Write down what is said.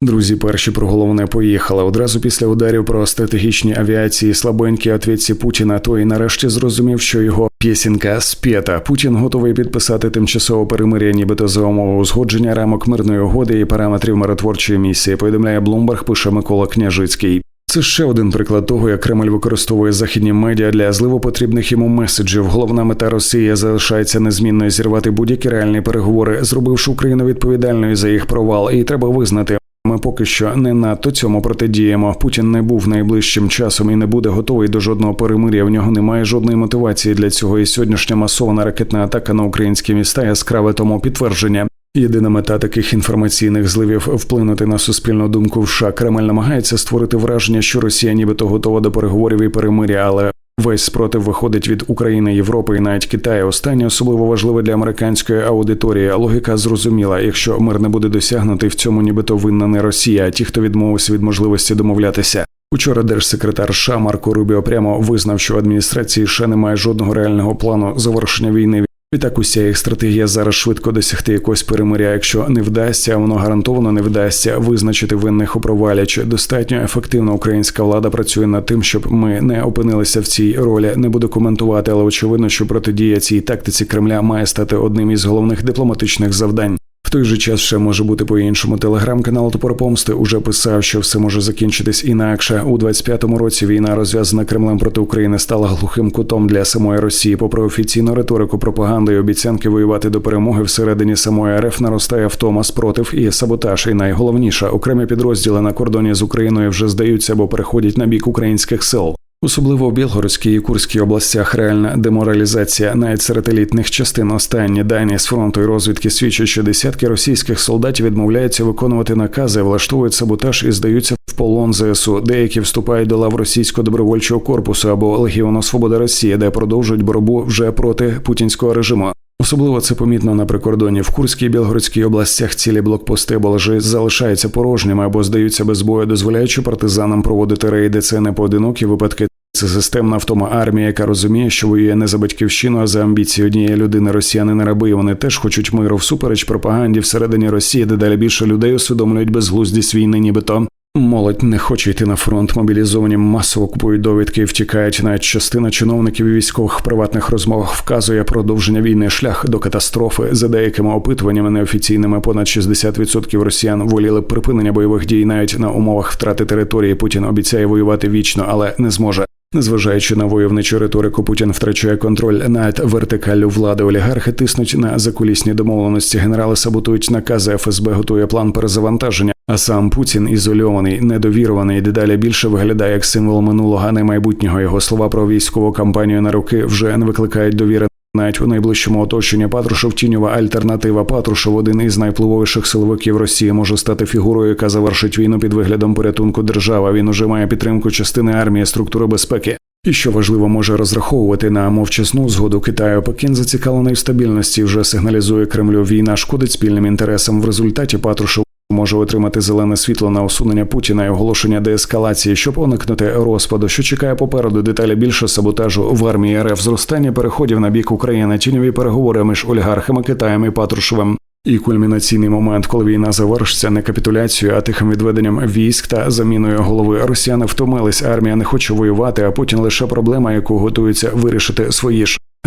Друзі, перші про головне поїхали. Одразу після ударів про стратегічні авіації слабенькі отвідці Путіна. Той нарешті зрозумів, що його п'єсінка сп'ята. Путін готовий підписати тимчасове перемир'я, нібито за умови узгодження рамок мирної угоди і параметрів миротворчої місії. Повідомляє Блумберг, пише Микола Княжицький. Це ще один приклад того, як Кремль використовує західні медіа для зливу потрібних йому меседжів. Головна мета Росії залишається незмінною зірвати будь-які реальні переговори, зробивши Україну відповідальною за їх провал. І треба визнати. Ми поки що не надто цьому протидіємо. Путін не був найближчим часом і не буде готовий до жодного перемир'я. В нього немає жодної мотивації для цього. І сьогоднішня масована ракетна атака на українські міста яскраве тому підтвердження. Єдина мета таких інформаційних зливів вплинути на суспільну думку в США. Кремль намагається створити враження, що Росія нібито готова до переговорів і перемиря, але весь спротив виходить від України, Європи і навіть Китаю. Останнє особливо важливе для американської аудиторії. Логіка зрозуміла. Якщо мир не буде досягнутий, в цьому нібито винна не Росія, а ті, хто відмовився від можливості домовлятися. Учора держсекретар США Марко Рубіо прямо визнав, що в адміністрації США немає жодного реального плану завершення війни. Відтак уся їх стратегія зараз швидко досягти якогось перемиря. Якщо не вдасться, воно гарантовано не вдасться визначити винних у провалі. Чи достатньо ефективно українська влада працює над тим, щоб ми не опинилися в цій ролі. Не буду коментувати, але очевидно, що протидія цій тактиці Кремля має стати одним із головних дипломатичних завдань. В той же час ще може бути по-іншому. Телеграм-канал Топор Помсти уже писав, що все може закінчитись інакше. У 25-му році війна, розв'язана Кремлем проти України, стала глухим кутом для самої Росії. Попри офіційну риторику, пропаганди і обіцянки воювати до перемоги всередині самої РФ наростає втома спротив і саботаж. І найголовніше окремі підрозділи на кордоні з Україною вже здаються або переходять на бік українських сил. Особливо в Білгородській і Курській областях реальна деморалізація навіть серед елітних частин. Останні дані з фронту і розвідки свідчать, що десятки російських солдатів відмовляються виконувати накази, влаштовують саботаж і здаються в полон ЗСУ. Деякі вступають до лав російського добровольчого корпусу або Легіону Свобода Росії, де продовжують боротьбу вже проти путінського режиму. Особливо це помітно на прикордоні в Курській і Білгородській областях. Цілі блокпости або лежи залишаються порожніми або здаються без бою, дозволяючи партизанам проводити рейди. Це не поодинокі випадки. Це системна втома армія, яка розуміє, що воює не за батьківщину, а за амбіції однієї людини. Росіяни не раби. Вони теж хочуть миру всупереч пропаганді всередині Росії, де далі більше людей усвідомлюють безглуздість війни, нібито. Молодь не хоче йти на фронт, мобілізовані масово купують довідки і втікають. Навіть частина чиновників і військових приватних розмовах вказує продовження війни шлях до катастрофи. За деякими опитуваннями неофіційними понад 60% росіян воліли припинення бойових дій навіть на умовах втрати території. Путін обіцяє воювати вічно, але не зможе. Незважаючи на войовничу риторику, Путін втрачає контроль над вертикаллю влади. Олігархи тиснуть на закулісні домовленості. Генерали саботують накази. ФСБ готує план перезавантаження. А сам Путін ізольований, недовіруваний, дедалі більше виглядає як символ минулого, а не майбутнього. Його слова про військову кампанію на роки вже не викликають довіри. Навіть у найближчому оточенні Патрушев тіньова альтернатива. Патрушев, один із найвпливовіших силовиків Росії, може стати фігурою, яка завершить війну під виглядом порятунку держави. Він уже має підтримку частини армії, структури безпеки. І що важливо, може розраховувати на мовчасну згоду Китаю. Пекін зацікавлений в стабільності вже сигналізує Кремлю. Війна шкодить спільним інтересам. В результаті Патрушев може отримати зелене світло на усунення Путіна і оголошення деескалації, щоб уникнути розпаду, що чекає попереду деталі більше саботажу в армії РФ, зростання переходів на бік України, тіньові переговори між олігархами Китаєм і Патрушевим. І кульмінаційний момент, коли війна завершиться не капітуляцією, а тихим відведенням військ та заміною голови. Росіяни втомились, армія не хоче воювати, а Путін лише проблема, яку готуються вирішити свої ж.